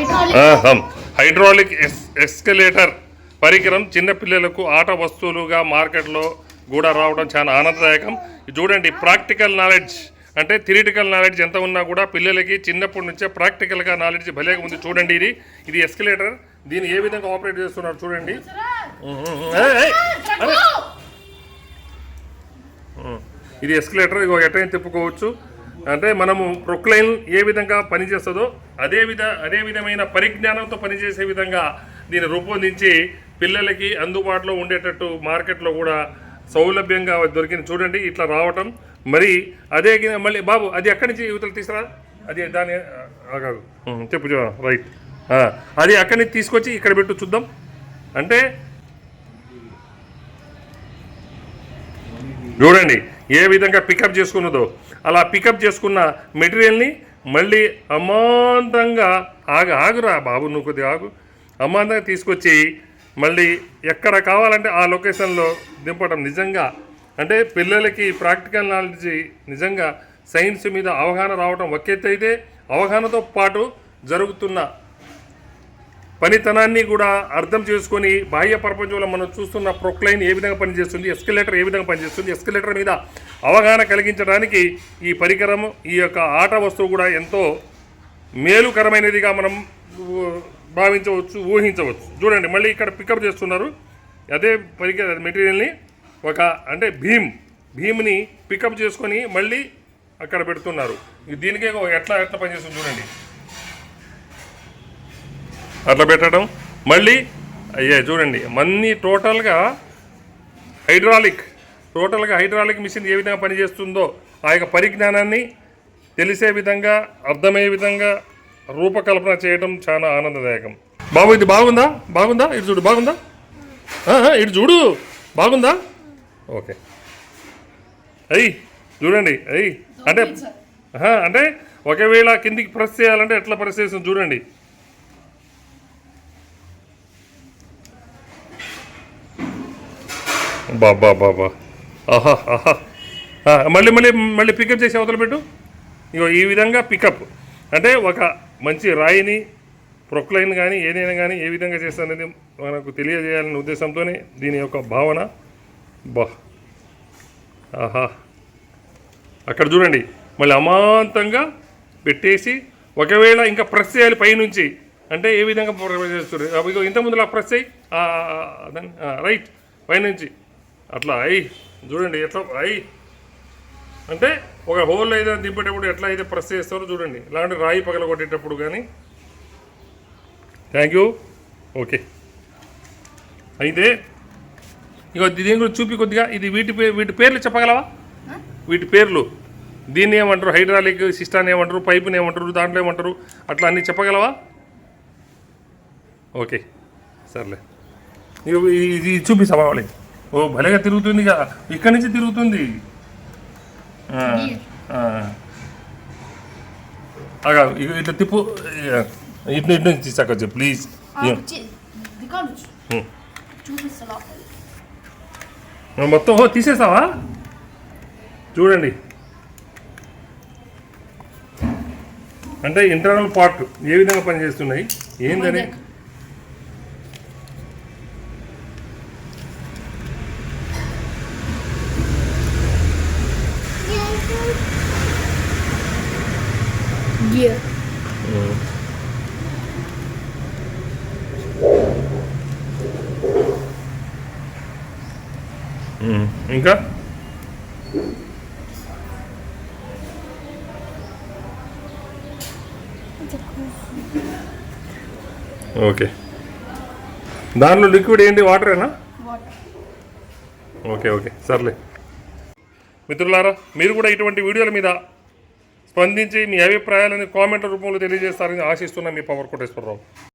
Hydraulic hydraulic yes escalator పరికరం చిన్న పిల్లలకు ఆట వస్తువులుగా మార్కెట్లో కూడా రావడం చాలా ఆనందదాయకం. ఇది చూడండి ప్రాక్టికల్ నాలెడ్జ్ అంటే థిరిటికల్ నాలెడ్జ్ ఎంత ఉన్నా కూడా పిల్లలకి చిన్నప్పటి నుంచే ప్రాక్టికల్గా నాలెడ్జ్ భలేగా ఉంది. చూడండి ఇది. ఇది ఎస్కలేటర్. దీన్ని ఏ విధంగా ఆపరేట్ చేస్తున్నారు చూడండి. ఇది ఎస్కలేటర్. ఇగో ఎటైనా తిప్పుకోవచ్చు. అంటే మనము ప్రొక్లైన్ ఏ విధంగా పనిచేస్తుందో అదే విధ అదే విధమైన పరిజ్ఞానంతో పనిచేసే విధంగా దీన్ని రూపొందించి పిల్లలకి అందుబాటులో ఉండేటట్టు మార్కెట్లో కూడా సౌలభ్యంగా దొరికింది. చూడండి ఇట్లా రావటం. మరి అదే మళ్ళీ బాబు అది ఎక్కడి నుంచి యువతలు తీసుకురా? అది దాని కాదు. చెప్పు రైట్. ఆ, అది అక్కడి నుంచి తీసుకొచ్చి ఇక్కడ పెట్టు చూద్దాం. అంటే చూడండి. ఏ విధంగా పికప్ చేసుకున్నదో. అలా పికప్ చేసుకున్న మెటీరియల్ని మళ్ళీ అమాంతంగా ఆగు ఆగురా బాబు నువ్వు కొద్దిగా ఆగు. అమాంతంగా తీసుకొచ్చి మళ్ళీ ఎక్కడ కావాలంటే ఆ లొకేషన్లో దింపడం నిజంగా. అంటే పిల్లలకి ప్రాక్టికల్ నాలెడ్జ్ నిజంగా సైన్స్ మీద అవగాహన రావడం ఒక అయితే అవగాహనతో పాటు జరుగుతున్న పనితనాన్ని కూడా అర్థం చేసుకొని బాహ్య ప్రపంచంలో మనం చూస్తున్న ప్రొక్లైన్ ఏ విధంగా పనిచేస్తుంది ఎస్కలేటర్ ఏ విధంగా పనిచేస్తుంది ఎస్కలేటర్ మీద అవగాహన కలిగించడానికి ఈ పరికరం ఈ యొక్క ఆట వస్తువు కూడా ఎంతో మేలుకరమైనదిగా మనం భావించవచ్చు ఊహించవచ్చు. చూడండి మళ్ళీ ఇక్కడ పికప్ చేస్తున్నారు. అదే పరికర మెటీరియల్ని ఒక అంటే భీమ్ భీమ్ని పికప్ చేసుకొని మళ్ళీ అక్కడ పెడుతున్నారు. దీనికే ఒక ఎట్లా ఎట్లా పనిచేస్తుంది చూడండి. అట్లా పెట్టడం. మళ్ళీ అయ్యే చూడండి మన్ని టోటల్గా హైడ్రాలిక్ టోటల్గా హైడ్రాలిక్ మిషన్ ఏ విధంగా పనిచేస్తుందో ఆ యొక్క పరిజ్ఞానాన్ని తెలిసే విధంగా అర్థమయ్యే విధంగా రూపకల్పన చేయడం చాలా ఆనందదాయకం. బాబు ఇది బాగుందా? బాగుందా? ఇటు చూడు బాగుందా? ఇటు చూడు బాగుందా? ఓకే. అయ్యి చూడండి అయ్యి అంటే అంటే ఒకవేళ కిందికి ప్రెస్ చేయాలంటే ఎట్లా ప్రెస్ చేస్తుంది చూడండి. అబ్బా అబ్బా అబ్బా ఆహా ఆహా. మళ్ళీ మళ్ళీ మళ్ళీ పికప్ చేసి అవతల పెట్టు. ఇగో ఈ విధంగా పికప్ అంటే ఒక మంచి రాయిని ప్రొక్లైన్ కానీ ఏదైనా కానీ ఏ విధంగా చేస్తాననేది మనకు తెలియజేయాలనే ఉద్దేశంతోనే దీని యొక్క భావన. బా. ఆహా. అక్కడ చూడండి. మళ్ళీ అమాంతంగా పెట్టేసి ఒకవేళ ఇంకా ప్రెస్ చేయాలి పైనుంచి అంటే ఏ విధంగా ప్రెస్ చేస్తారు ఇగో ఇంత ముందులా ప్రెస్ చేయి. రైట్ పైనుంచి. అట్లా అయ్యి చూడండి ఎట్లా అయ్యి అంటే ఒక హోల్ ఏదైనా దింపేటప్పుడు ఎట్లా అయితే ప్రెస్ చేస్తారో చూడండి. ఇలాంటి రాయి పగల కొట్టేటప్పుడు కానీ. థ్యాంక్ యూ ఓకే అయితే ఇగో దీని గురించి చూపి కొద్దిగా. ఇది వీటి పే వీటి పేర్లు చెప్పగలవా? వీటి పేర్లు. దీన్ని ఏమంటారు? హైడ్రాలిక్ సిస్టాన్ని ఏమంటారు? పైపుని ఏమంటారు? దాంట్లో ఏమంటారు? అట్లా అన్నీ చెప్పగలవా? ఓకే సర్లే. ఇది చూపిస్తావా వాళ్ళకి ఓ భలేగా తిరుగుతుంది కదా ఇక్కడి నుంచి తిరుగుతుంది. ఇట్లా తిప్పు ఇటు ఇటు నుంచి తీసాకొచ్చు ప్లీజ్ దిగాను Hmm. చూపిస్తా మొత్తం ఓ తీసేసావా చూడండి. అంటే ఇంటర్నల్ పార్ట్ ఏ విధంగా పనిచేస్తున్నాయి? ఏందని Gear. ఇంకా ఓకే దానిలో లిక్విడ్ ఏంటి? వాటరేనా. ఓకే ఓకే సర్లే. మిత్రులారా మీరు కూడా ఇటువంటి వీడియోల మీద స్పందించి మీ అభిప్రాయాలను కామెంట్ రూపంలో తెలియజేస్తారని ఆశిస్తున్నాం మీ పవర్ కోటేశ్వరరావు.